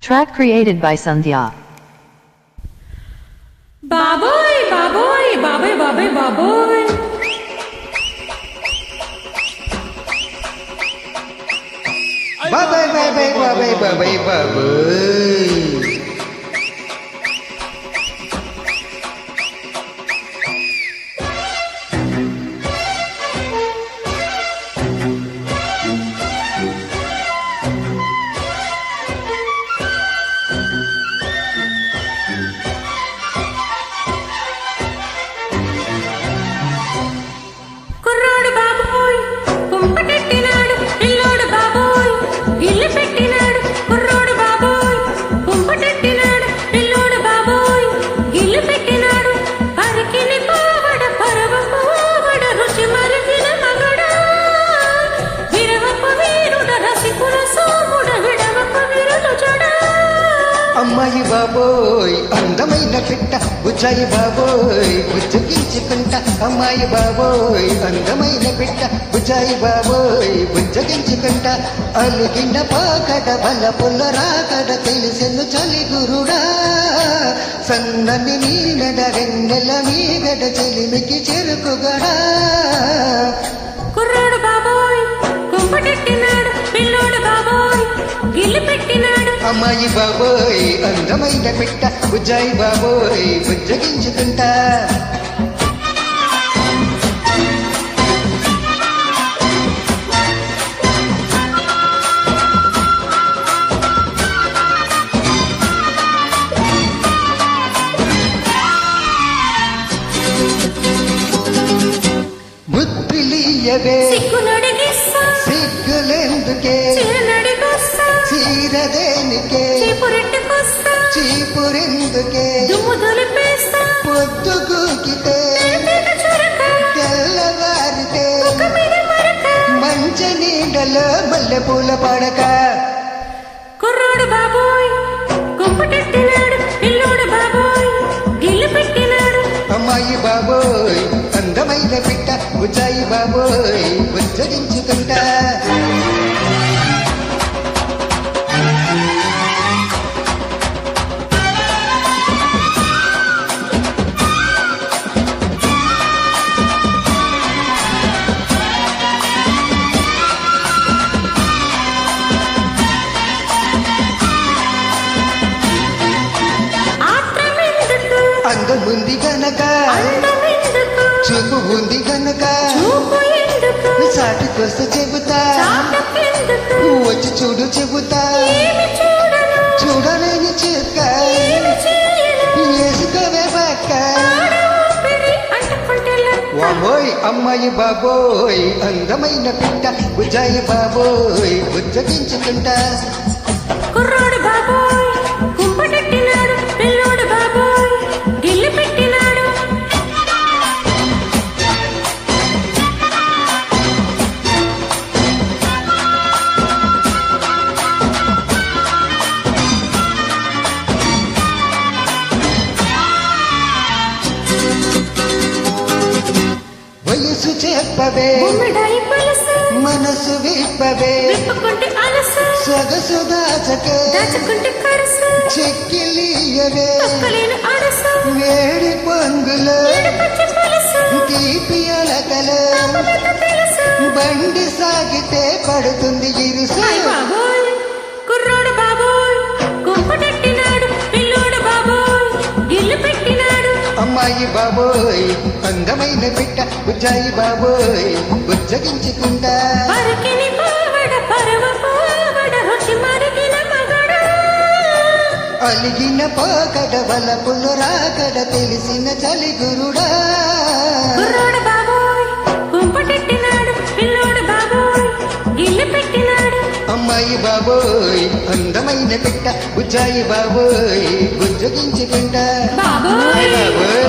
Track created by Sandhya. Baboy, baboy, baboy, baboy, baboy. Baboy, baboy, baboy, baboy, baboy. బాబోయ్ అందమైన పిట్ట బుజ్జాయి బాబోయ్ బుజ్జగించుకుంట అమ్మాయి బాబోయ్ అందమైన పిట్ట బుజ్జాయి బాబోయ్ బుజ్జగించుకుంట అలిగిన పాకట బల పుల్ల రాకడ తెలిసెను చలి గురుడా. సన్నని నీడడ రెండెల మీగడ చెలిమికి చెరుకుగడా. కుర్రాడు బాబోయ్ కుంపటెట్టినాడు పిల్లోడు బాబోయ్ గిల్లు పెట్టినాడు. అమ్మాయి బాబోయ్ అందమైన పిట్ట బుజ్జాయి బాబోయ్ బుజ్జగించుకుంటా సిగ్గులెందుకే? చీరదేనికే చీపురెందుకే. పొద్దు కూకితే. తెల్లవారితే. మంచి నీడలో మల్లెపూల పడక. కుర్రాడు బాబోయ్ కుంపటెట్టినాడు పిల్లోడు బాబోయ్ గిల్లు పెట్టినాడు. అమ్మాయి బాబోయ్ అందమైన పిట్ట బుజ్జాయి బాబోయ్ ఉచ్చరించుకుంటా ఆత్రమెందుకు అందముంది గనక. చూపు ఉంది గనక సాటికొస్తే చెబుతా. వచ్చి చూడు చెబుతా. చూడలేని చిక్క వేసుకోవే పక్క వామోయ్ అమ్మాయి బాబోయ్ అందమైన పిట్ట బుజ్జాయి బాబోయ్ బుజ్జగించుకుంటా. పలుసు. మనసు విప్పవే. సొగసు దాచకే. చెక్కిలీయవే. వేడి పొంగులో తీపి అలకలో. బండి సాగితే పడుతుంది ఇరుసు. అమ్మాయి బాబోయ్ అందమైన పిట్ట బుజ్జాయి బాబోయ్ మగడా. అలిగిన పోకడ వలపులు రాకడ తెలిసిన చలి గురుడా. అమ్మాయి బాబోయ్ అందమైన పిట్ట బుజ్జాయి బాబోయ్ బుజ్జగించుకుంటా బాబోయ్! బాబోయ్!